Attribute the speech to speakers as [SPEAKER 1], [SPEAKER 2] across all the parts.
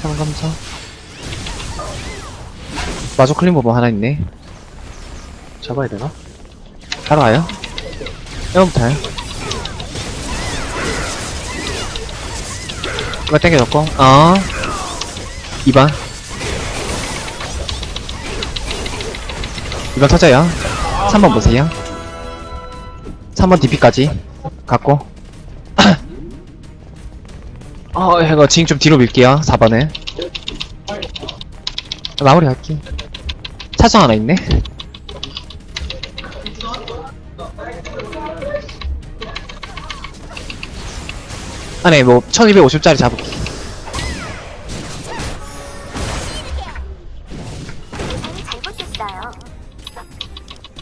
[SPEAKER 1] 상감사. 마저 클린 버버 하나 있네.
[SPEAKER 2] 잡아야 되나?
[SPEAKER 1] 바로 와요. 1번부터요. 이번 땡겨졌고, 어. 2번. 2번 터져요. 3번 보세요. 3번 DP까지. 갖고. 어, 이거 지금 좀 뒤로 밀게요. 4번은. 마무리 할게. 차정 하나 있네. 안에 뭐 1250짜리 잡을게.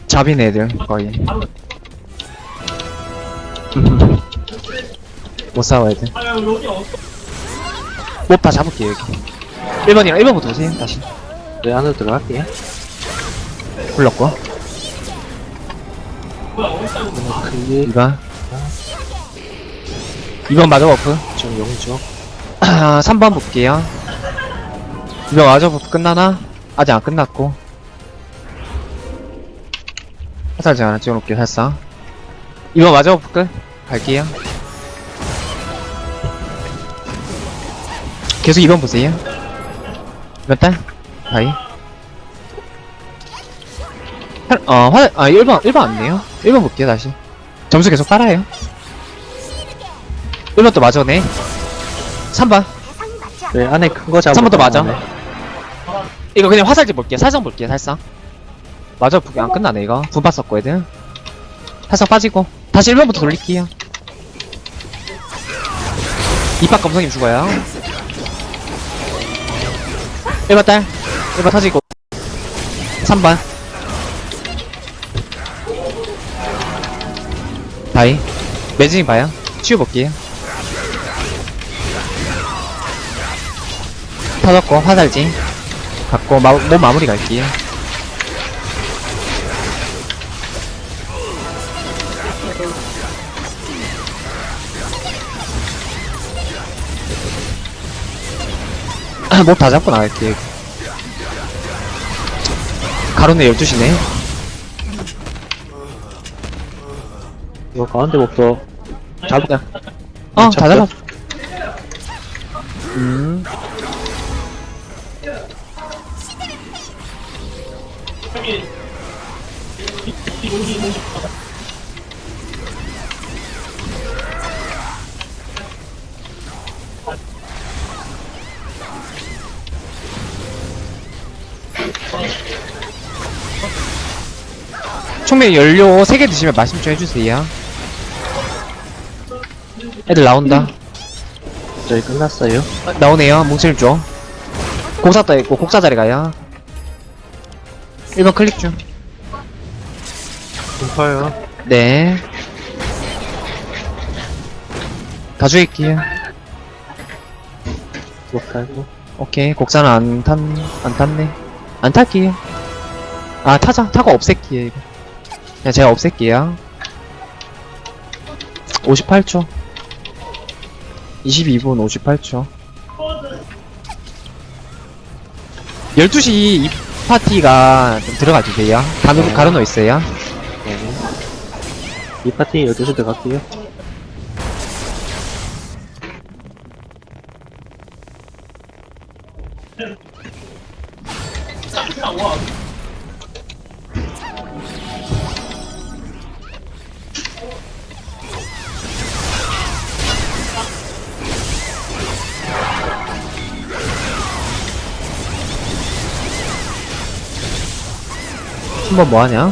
[SPEAKER 1] 잡인 애들 거의 못 싸워 애들 못다 잡을게 여기 1번이랑 1번부터 오세요 다시
[SPEAKER 2] 네, 안으로 들어갈게요.
[SPEAKER 1] 굴렀고
[SPEAKER 2] 클릭.
[SPEAKER 1] 2번 2번 마저 버프
[SPEAKER 2] 좀 용죠.
[SPEAKER 1] 3번 볼게요 2번 마저 버프 끝나나? 아직 안 끝났고 화살 제가 하나 찍어놓을게요 살짝 2번 마저 버프 끝 갈게요 계속 2번 보세요 몇 달? 다이 할- 어, 화, 아, 1번, 1번 안네요 1번 볼게요, 다시. 점수 계속 따라요. 1번 또 맞아 네. 3번.
[SPEAKER 3] 대상이 맞지 않아.
[SPEAKER 2] 네, 안에 큰 거 잡아.
[SPEAKER 1] 3번 또 맞아. 이거 그냥 화살지 볼게요. 살성 볼게요, 살성. 맞아, 북이 안 끝나네, 이거. 분파 썼고, 애들. 살성 빠지고. 다시 1번부터 돌릴게요. 이팍 검성님 죽어요. 1번 딸. 1번 터지고. 3번. 다이. 매진이 봐요. 치워볼게요. 터졌고, 화살지. 갖고, 마, 몸 마무리 갈게요. 못다 잡고 나갈게요. 가로는 12시네.
[SPEAKER 2] 이거 가운데 목도 잡을까?
[SPEAKER 1] 어, 다
[SPEAKER 2] 잡죠?
[SPEAKER 1] 잡았어. 음. 총매 연료 3개 드시면 말씀 좀 해주세요. 애들 나온다.
[SPEAKER 2] 저희 끝났어요.
[SPEAKER 1] 어, 나오네요. 뭉칠 좀. 곡사 떠 있고, 곡사 자리 가요. 1번 클릭 중.
[SPEAKER 2] 공파요.
[SPEAKER 1] 네. 다 죽일게요.
[SPEAKER 2] 목 달고.
[SPEAKER 1] 오케이. 곡사는 안 탄, 안 탔네. 안 탈게요. 아, 타자. 타고 없앨게요, 이거. 그냥 제가 없앨게요. 58초. 22분 58초. 12시 이 파티가 좀 들어가 주세요. 가로,
[SPEAKER 2] 네.
[SPEAKER 1] 가로놓 있어요.
[SPEAKER 2] 네. 이 파티 12시 들어갈게요.
[SPEAKER 1] 한번 뭐 하냐?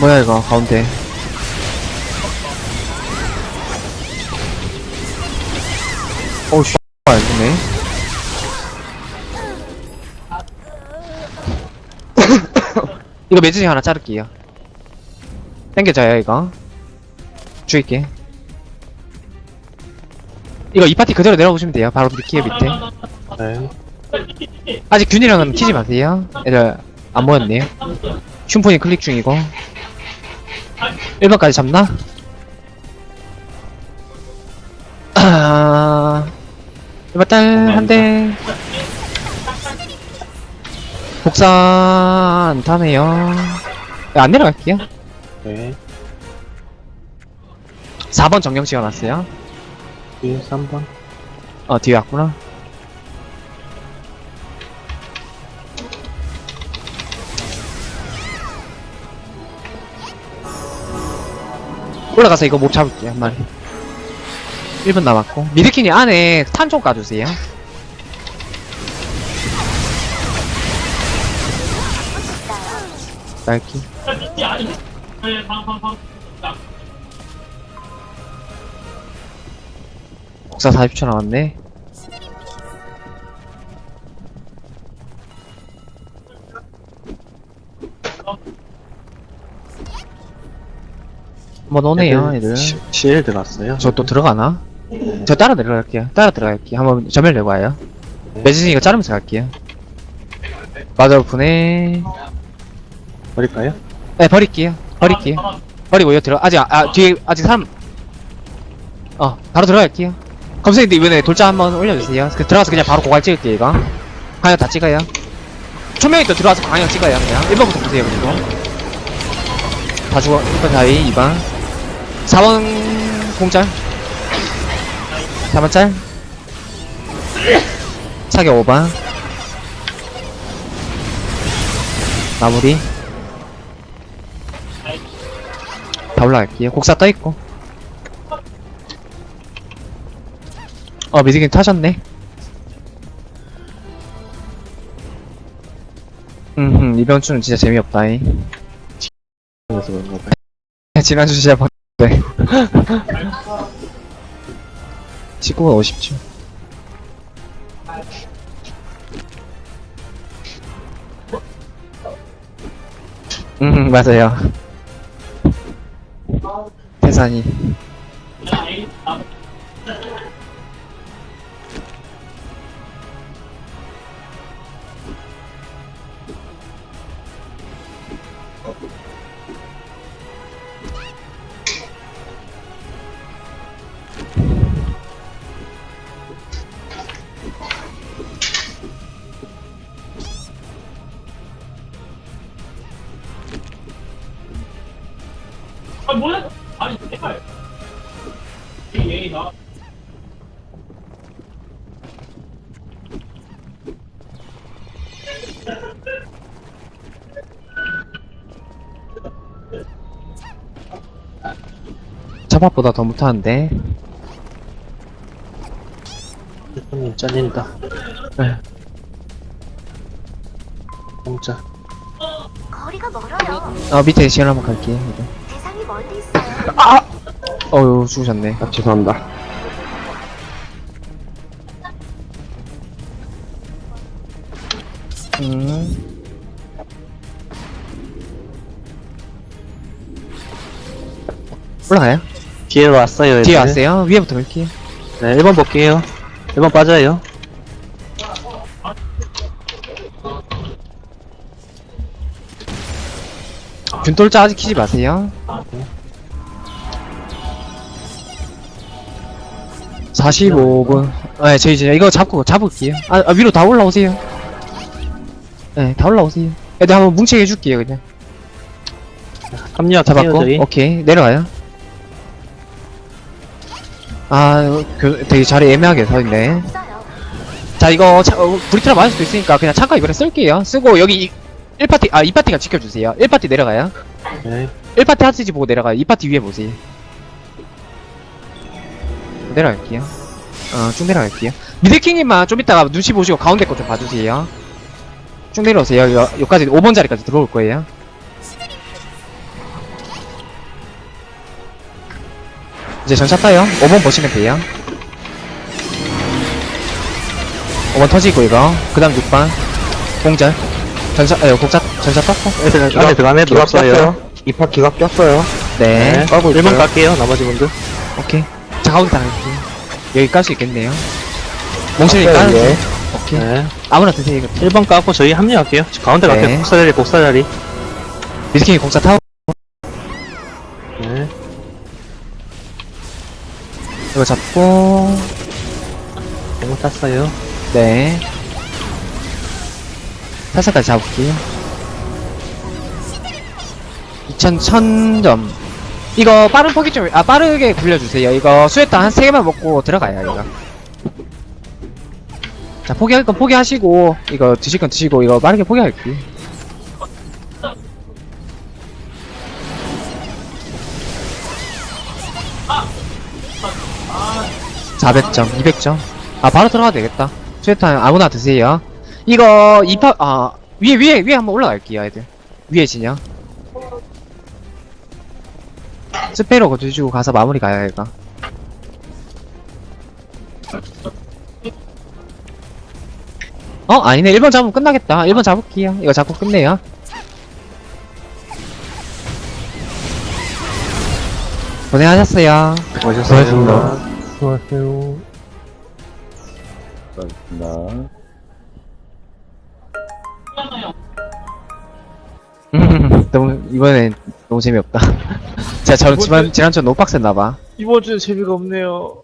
[SPEAKER 1] 뭐야 이거 가운데. 어우 씨 알겠네. 이거 매진이 하나 자를게요. 땡겨져요 이거 줄게 이거 이 파티 그대로 내려오시면 돼요 바로 밑에 밑에
[SPEAKER 2] 네.
[SPEAKER 1] 아직 균이랑은 키지 마세요 애들 안 모였네요. 흉폰이 클릭 중이고. 1번까지 잡나? 아, 1번 딸, 한 대. 복사 안 타네요. 네, 안 내려갈게요.
[SPEAKER 2] 네.
[SPEAKER 1] 4번 정령 지어놨어요.
[SPEAKER 2] 뒤에 3번.
[SPEAKER 1] 어, 뒤에 왔구나. 올라가서 이거 못 잡을게요, 한 마리. 1분 남았고. 미드키니 안에 탄 좀 까주세요. 날키. 국사 40초 남았네. 한번 오네요, 애들.
[SPEAKER 2] 시- CL 들어갔어요.
[SPEAKER 1] 저 또 들어가나? 저 따라 내려갈게요. 따라 들어갈게요. 한번 전멸 내고 와요. 매진이 이거 자르면서 갈게요. 맞아, 분해.
[SPEAKER 2] 버릴까요?
[SPEAKER 1] 네, 버릴게요. 버릴게요. 버리고 이거 들어, 아직, 아, 뒤에, 아직 사람. 어, 바로 들어갈게요. 검색인데 이번에 돌자 한번 올려주세요. 그, 들어가서 그냥 바로 고갈 찍을게요, 이거. 방향 다 찍어요. 초명이 또 들어와서 방향 찍어요, 그냥. 1번부터 보세요, 그리고. 다 죽어, 1번 다이, 2번. 4번 공짤. 4번 짤. 사격 5번. 마무리. 다 올라갈게요. 곡사 떠있고. 어, 미드긴 타셨네. 음, 이번 주는 진짜 재미없다잉. 지난주 진짜 봤는데. 19분 50초. 음, 맞아요. 태산이. 차밥보다 더 못하는데.
[SPEAKER 2] 대표님 잘린다.
[SPEAKER 1] 네.
[SPEAKER 2] 공짜.
[SPEAKER 3] 거리가 멀어요.
[SPEAKER 1] 어, 밑에 시간 한번 갈게요. 이거.
[SPEAKER 3] 있어요.
[SPEAKER 1] 아! 어유 죽으셨네.
[SPEAKER 2] 아, 죄송합니다.
[SPEAKER 1] 음. 올라가요?
[SPEAKER 2] 뒤에 왔어요,
[SPEAKER 1] 뒤에. 왔어요. 위에부터 갈게요.
[SPEAKER 2] 네, 1번 볼게요. 1번 빠져요.
[SPEAKER 1] 균돌자 아직 키지 마세요. 45분. 네, 저희 이제 이거 잡고 잡을게요. 아, 아, 위로 다 올라오세요. 네, 다 올라오세요. 애들 한번 뭉치게 해줄게요, 그냥.
[SPEAKER 2] 합류할게요,
[SPEAKER 1] 잡았고,
[SPEAKER 2] 저희.
[SPEAKER 1] 오케이, 내려와요. 아, 그, 되게 자리 애매하게 서 있네. 자, 이거, 차, 어, 브리트라 맞을 수도 있으니까 그냥 창가 이번에 쓸게요. 쓰고, 여기 1파티, 아, 2파티가 지켜주세요. 1파티 내려가요.
[SPEAKER 2] 네.
[SPEAKER 1] 1파티 하스지 보고 내려가요. 2파티 위에 보세요. 내려갈게요. 어, 쭉 내려갈게요. 미드킹님만 좀 이따가 눈치 보시고 가운데 거 좀 봐주세요. 쭉 내려오세요. 여, 여기까지 5번 자리까지 들어올 거예요. 이제 전차 타요. 5번 보시면 돼요. 5번 터지고 이거. 그 다음 6번. 공절. 전차, 에, 곡차, 전차 떴고.
[SPEAKER 2] 안에 애들 없어요.
[SPEAKER 4] 2파 기가 꼈어요.
[SPEAKER 1] 네.
[SPEAKER 2] 네.
[SPEAKER 4] 까고
[SPEAKER 2] 1번
[SPEAKER 4] 있어요.
[SPEAKER 2] 갈게요, 나머지 분들.
[SPEAKER 1] 오케이. 자, 가운데 다 갈게요. 여기 깔 수 있겠네요. 몽실이
[SPEAKER 4] 네,
[SPEAKER 1] 깔
[SPEAKER 4] 예.
[SPEAKER 1] 수 오케이.
[SPEAKER 2] 네.
[SPEAKER 1] 아무나 드세요, 이거.
[SPEAKER 2] 1번 까고 저희 합류할게요. 가운데
[SPEAKER 1] 네.
[SPEAKER 2] 갈게요. 곡사자리, 곡사자리.
[SPEAKER 1] 미스킹이 공짜 타고,
[SPEAKER 2] 네.
[SPEAKER 1] 이거 잡고,
[SPEAKER 2] 잘못 탔어요.
[SPEAKER 1] 네. 살살까지 잡을게요. 2000, 1000점. 이거 빠른 포기 좀, 아, 빠르게 굴려주세요. 이거 수에탄 한 3개만 먹고 들어가요, 이거. 자, 포기할 건 포기하시고, 이거 드실 건 드시고, 이거 빠르게 포기할게요. 자 400점, 200점. 아, 바로 들어가도 되겠다. 수에탄 아무나 드세요. 이거, 이파, 아, 위에, 위에, 위에 한번 올라갈게요, 애들. 위에 진영. 스페로 거두시고 가서 마무리 가야 이거. 어? 아니네. 1번 잡으면 끝나겠다. 1번 잡을게요. 이거 잡고 끝내요. 고생하셨어요.
[SPEAKER 2] 수고하셨습니다. 수고하세요.
[SPEAKER 4] 고맙습니다.
[SPEAKER 1] 너무, 이번엔 너무 재미없다. 제가 저, 지난, 지난주 너무 빡셌나봐.
[SPEAKER 4] 이번 주는 재미가 없네요.